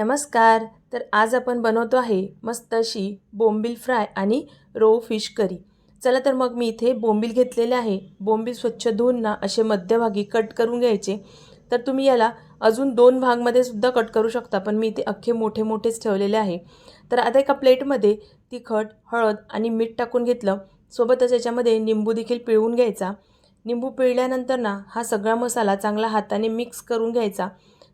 नमस्कार. तर आज आपण बनवतो आहे मस्त अशी बोंबील फ्राय आणि रो फिश करी चला तर मग मी इथे बोंबील घेतलेले आहे. बोंबील स्वच्छ धुवून ना असे मध्यभागी कट करून घ्यायचे. तर तुम्ही याला अजून दोन भागमध्ये सुद्धा कट करू शकता पण मी इथे अख्खे मोठे मोठेच ठेवलेले आहे. तर आता एका प्लेटमध्ये तिखट हळद आणि मीठ टाकून घेतलं. सोबतच याच्यामध्ये निंबू देखील पिळवून घ्यायचा. निंबू पिळल्यानंतर ना हा सगळा मसाला चांगला हाताने मिक्स करून घ्यायचा.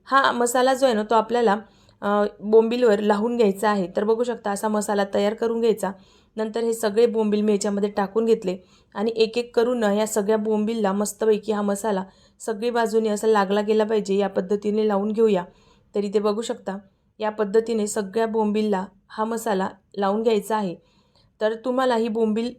हा मसाला जो आहे ना तो आपल्याला बोंबिलवर लावून घ्यायचा आहे. तर बघू शकता असा मसाला तयार करून घ्यायचा. नंतर हे सगळे बोंबील मी याच्यामध्ये टाकून घेतले. आणि एक एक करून या सगळ्या बोंबिलला मस्तपैकी हा मसाला सगळी बाजूने असा लागला गेला पाहिजे या पद्धतीने लावून घेऊया. तरी ते बघू शकता या पद्धतीने सगळ्या बोंबिलला हा मसाला लावून घ्यायचा आहे. तर तुम्हाला ही बोंबील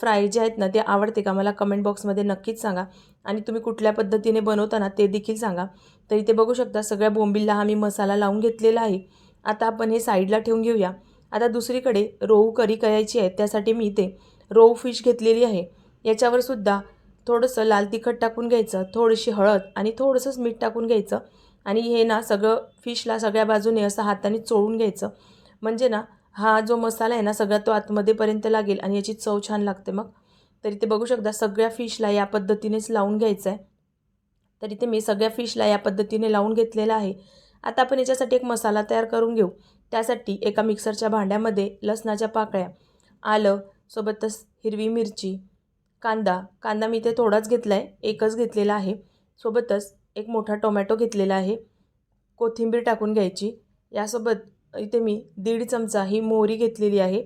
फ्राय जे आहेत ना ते आवडते का? मला कमेंट बॉक्समध्ये नक्कीच सांगा. आणि तुम्ही कुठल्या पद्धतीने बनवताना ते देखील सांगा. तर इथे बघू शकता सगळ्या बोंबीलला हा मी मसाला लावून घेतलेला आहे. आता आपण हे साईडला ठेवून घेऊया. आता दुसरीकडे रोहू करी करायची आहे त्यासाठी मी इथे रोहू फिश घेतलेली आहे. याच्यावर सुद्धा थोडंसं लाल तिखट टाकून घ्यायचं थोडीशी हळद आणि थोडंसंच मीठ टाकून घ्यायचं. आणि हे ना सगळं फिशला सगळ्या बाजूने असं हाताने चोळून घ्यायचं. म्हणजे ना हा जो मसाला आहे ना सगळा तो आतमध्येपर्यंत लागेल आणि याची चव छान लागते मग. तर इथे बघू शकता सगळ्या फिशला या पद्धतीनेच लावून घ्यायचं आहे तर इथे मी सगळ्या फिशला या पद्धतीने लावून घेतलेला आहे. आता आपण याच्यासाठी एक मसाला तयार करून घेऊ. त्यासाठी एका मिक्सरच्या भांड्यामध्ये लसणाच्या पाकळ्या आलं सोबतच हिरवी मिरची कांदा. कांदा मी इथे थोडाच घेतला आहे एकच घेतलेला आहे. सोबतच एक मोठा टोमॅटो घेतलेला आहे. कोथिंबीर टाकून घ्यायची. यासोबत इथे मी दीड चमचा ही मोहरी घेतलेली आहे.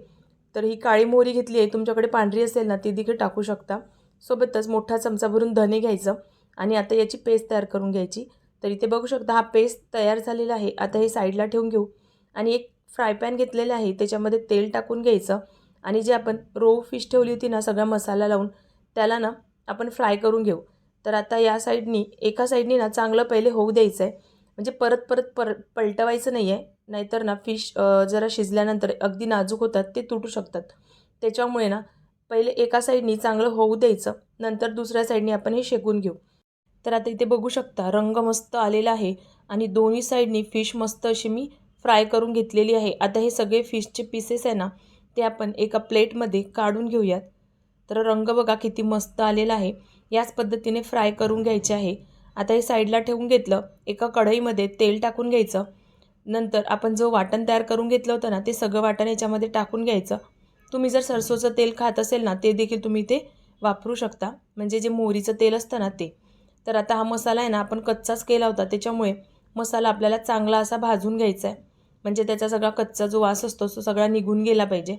तर ही काळी मोहरी घेतली आहे. तुमच्याकडे पांढरी असेल ना ती देखील टाकू शकता. सोबतच मोठा चमचा भरून धने घ्यायचं आणि आता याची पेस्ट तयार करून घ्यायची. तर इथे बघू शकता हा पेस्ट तयार झालेला आहे. आता हे साईडला ठेवून घेऊ. आणि एक फ्राय पॅन घेतलेलं आहे. त्याच्यामध्ये तेल टाकून घ्यायचं. आणि जे आपण रो फिश ठेवली होती ना सगळा मसाला लावून त्याला ना आपण फ्राय करून घेऊ. तर आता या साईडनी एका साईडनी ना चांगलं पहिले होऊ द्यायचं आहे म्हणजे परत परत पर पलटवायचं नाही आहे नाहीतर ना फिश जरा शिजल्यानंतर अगदी नाजूक होतात ते तुटू शकतात. त्याच्यामुळे ना पहिले एका साईडनी चांगलं होऊ द्यायचं नंतर दुसऱ्या साईडनी आपण हे शेकून घेऊ. तर आता इथे बघू शकता रंग मस्त आलेला आहे आणि दोन्ही साईडनी फिश मस्त अशी मी फ्राय करून घेतलेली आहे. आता हे सगळे फिशचे पीसेस आहे ना ते आपण एका प्लेटमध्ये काढून घेऊयात. तर रंग बघा किती मस्त आलेला आहे. याच पद्धतीने फ्राय करून घ्यायचे आहे. आता हे साईडला ठेवून घेतलं एका कढईमध्ये तेल टाकून घ्यायचं. नंतर आपण जो वाटण तयार करून घेतलं होतं ना ते सगळं वाटण याच्यामध्ये टाकून घ्यायचं. तुम्ही जर सरसोचं तेल खात असेल ना ते देखील तुम्ही ते वापरू शकता. म्हणजे जे मोहरीचं तेल असतं ना ते. तर आता हा मसाला आहे ना आपण कच्चाच केला होता. त्याच्यामुळे मसाला आपल्याला चांगला असा भाजून घ्यायचा आहे. म्हणजे त्याचा सगळा कच्चा जो वास असतो तो सगळा निघून गेला पाहिजे.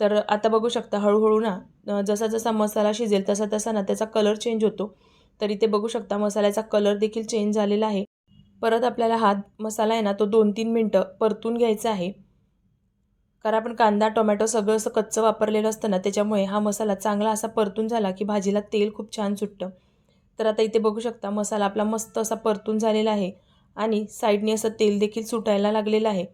तर आता बघू शकता हळूहळू ना जसा जसा मसाला शिजेल तसा तसा ना त्याचा कलर चेंज होतो. तर इथे बघू शकता मसाल्याचा कलर देखील चेंज झालेला आहे. परत आपल्याला हा मसाला आहे ना तो दोन तीन मिनटं परतून घ्यायचा आहे. कारण आपण कांदा टोमॅटो सगळं असं कच्चं वापरलेलं असतं ना त्याच्यामुळे हा मसाला चांगला असा परतून झाला की भाजीला तेल खूप छान सुटतं. तर आता इथे बघू शकता मसाला आपला मस्त असा परतून झालेला आहे आणि साईडने असं तेल देखील सुटायला लागलेलं आहे.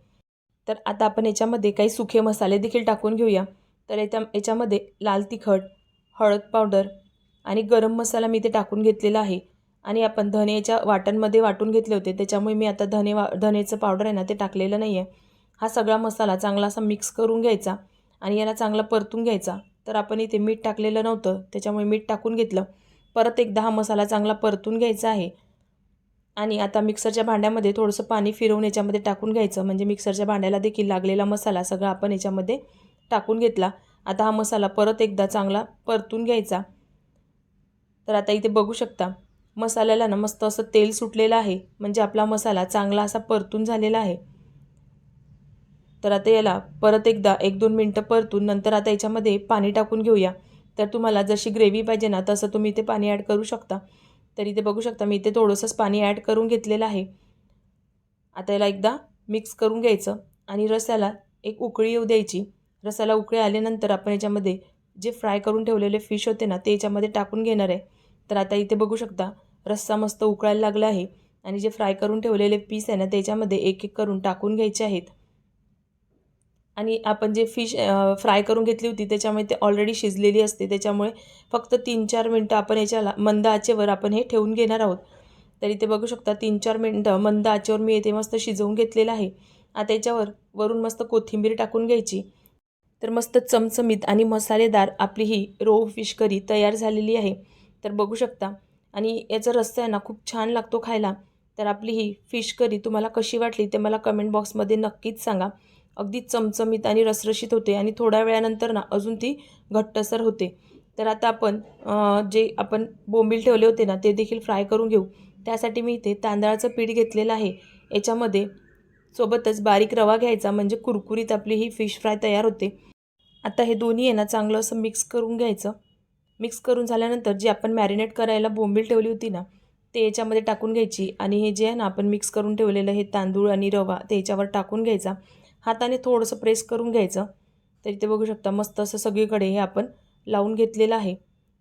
तर आता आपण याच्यामध्ये काही सुखे मसाले देखील टाकून घेऊया. तर याच्या याच्यामध्ये लाल तिखट हळद पावडर आणि गरम मसाला मी ते टाकून घेतलेला आहे. आणि आपण धनेच्या वाटणमध्ये वाटून घेतले होते त्याच्यामुळे मी आता धने वा धनेचं पावडर आहे ना ते टाकलेलं नाही आहे हा सगळा मसाला चांगला असा मिक्स करून घ्यायचा आणि याला चांगला परतून घ्यायचा. तर आपण इथे मीठ टाकलेलं नव्हतं त्याच्यामुळे मीठ टाकून घेतलं. परत एकदा हा मसाला चांगला परतून घ्यायचा आहे. आणि आता मिक्सरच्या भांड्यामध्ये थोडंसं पाणी फिरवून याच्यामध्ये टाकून घ्यायचं. म्हणजे मिक्सरच्या भांड्याला देखील लागलेला मसाला सगळा आपण याच्यामध्ये टाकून घेतला. आता हा मसाला परत एकदा चांगला परतून घ्यायचा. तर आता इथे बघू शकता मसाल्याला ना मस्त असं तेल सुटलेलं आहे. म्हणजे आपला मसाला चांगला असा परतून झालेला आहे. तर आता याला परत एकदा एक दोन मिनटं परतून नंतर आता याच्यामध्ये पाणी टाकून घेऊया. तर तुम्हाला जशी ग्रेव्ही पाहिजे ना तसं तुम्ही इथे पाणी ॲड करू शकता. तर इथे बघू शकता मी इथे थोडंसंच पाणी ॲड करून घेतलेलं आहे. आता याला एकदा मिक्स करून घ्यायचं आणि रस्याला एक उकळी येऊ द्यायची. रसाला उकळी आल्यानंतर आपण याच्यामध्ये जे फ्राय करून ठेवलेले फिश होते ना ते याच्यामध्ये टाकून घेणार आहे. तर आता इथे बघू शकता रस्सा मस्त उकळायला लागला आहे आणि जे फ्राय करून ठेवलेले पीस आहे ना त्याच्यामध्ये एक एक करून टाकून घ्यायचे आहेत. आणि आपण जे फिश फ्राय करून घेतली होती त्याच्यामुळे ते ऑलरेडी शिजलेली असते. त्याच्यामुळे फक्त तीन चार मिनटं आपण याच्याला मंद आचेवर आपण हे ठेवून घेणार आहोत. तर इथे बघू शकता तीन चार मिनटं मंद आचेवर मी येथे मस्त शिजवून घेतलेलं आहे. आता याच्यावर वरून मस्त कोथिंबीर टाकून घ्यायची. तर मस्त चमचमीत आणि मसालेदार आपली ही रोहू फिश करी तयार झालेली आहे. तर बघू शकता. आणि याचा रस्सा आहे ना खूप छान लागतो खायला. तर आपली ही फिश करी तुम्हाला कशी वाटली ते मला कमेंट बॉक्समध्ये नक्कीच सांगा. अगदी चमचमीत आणि रसरशीत होते आणि थोड्या वेळानंतर ना अजून ती घट्टसर होते. तर आता आपण जे आपण बोंबील ठेवले होते ना ते देखील फ्राय करून घेऊ. त्यासाठी मी इथे तांदळाचं पीठ घेतलेलं आहे. याच्यामध्ये सोबतच बारीक रवा घ्यायचा म्हणजे कुरकुरीत आपली ही फिश फ्राय तयार होते. आता हे दोन्ही आहे ना चांगलं असं मिक्स करून घ्यायचं. मिक्स करून झाल्यानंतर जी आपण मॅरिनेट करायला बोंबील ठेवली होती ना ते याच्यामध्ये टाकून घ्यायची. आणि हे जे आहे ना आपण मिक्स करून ठेवलेलं हे तांदूळ आणि रवा ते याच्यावर टाकून घ्यायचा. हाताने थोडंसं प्रेस करून घ्यायचं. तर इथे बघू शकता मस्त असं सगळीकडे हे आपण लावून घेतलेलं आहे.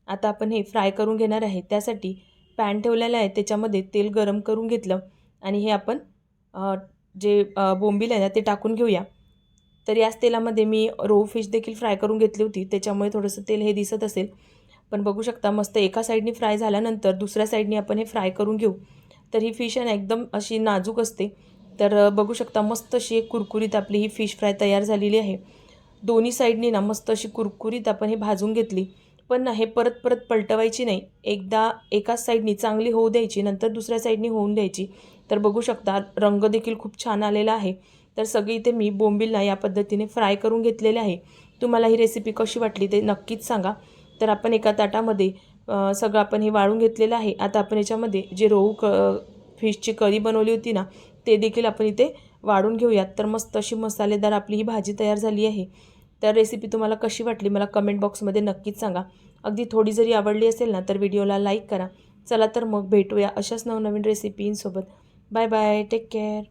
आता आपण हे फ्राय करून घेणार आहे. त्यासाठी पॅन ठेवलेलं आहे. त्याच्यामध्ये तेल गरम करून घेतलं. आणि हे आपण जे बोंबील आहे ना ते टाकून घेऊया. तर याच तेलामध्ये मी रो फिश देखील फ्राय करून घेतली होती. त्याच्यामुळे थोडंसं तेल हे दिसत असेल. पण बघू शकता मस्त एका साईडनी फ्राय झाल्यानंतर दुसऱ्या साईडनी आपण हे फ्राय करून घेऊ. तर ही फिश आहे ना एकदम अशी नाजूक असते. तर बघू शकता मस्त अशी एक कुरकुरीत आपली ही फिश फ्राय तयार झालेली आहे. दोन्ही साईडनी ना मस्त अशी कुरकुरीत आपण हे भाजून घेतली. पण ना हे परत परत पलटवायची नाही. एकदा एकाच साईडनी चांगली होऊ द्यायची नंतर दुसऱ्या साईडनी होऊन द्यायची. तर बघू शकता रंग देखील खूप छान आलेला आहे. तर सगळी इथे मी बोंबीलला या पद्धतीने फ्राय करून घेतलेले आहे. तुम्हाला ही रेसिपी कशी वाटली ते नक्कीच सांगा. तर आपण एका ताटामध्ये सगळं आपण हे वाळून घेतलेलं आहे. आता आपण याच्यामध्ये जे रोहू क फिशची करी बनवली होती ना ते देखील आपण इथे वाढून घेऊयात. तर मस्त अशी मसालेदार आपली ही भाजी तयार झाली आहे. तर रेसिपी तुम्हाला कशी वाटली मला कमेंट बॉक्समध्ये नक्कीच सांगा. अगदी थोडी जरी आवडली असेल ना तर व्हिडिओला लाईक करा. चला तर मग भेटूया अशाच नवनवीन रेसिपींसोबत बाय बाय टेक केअर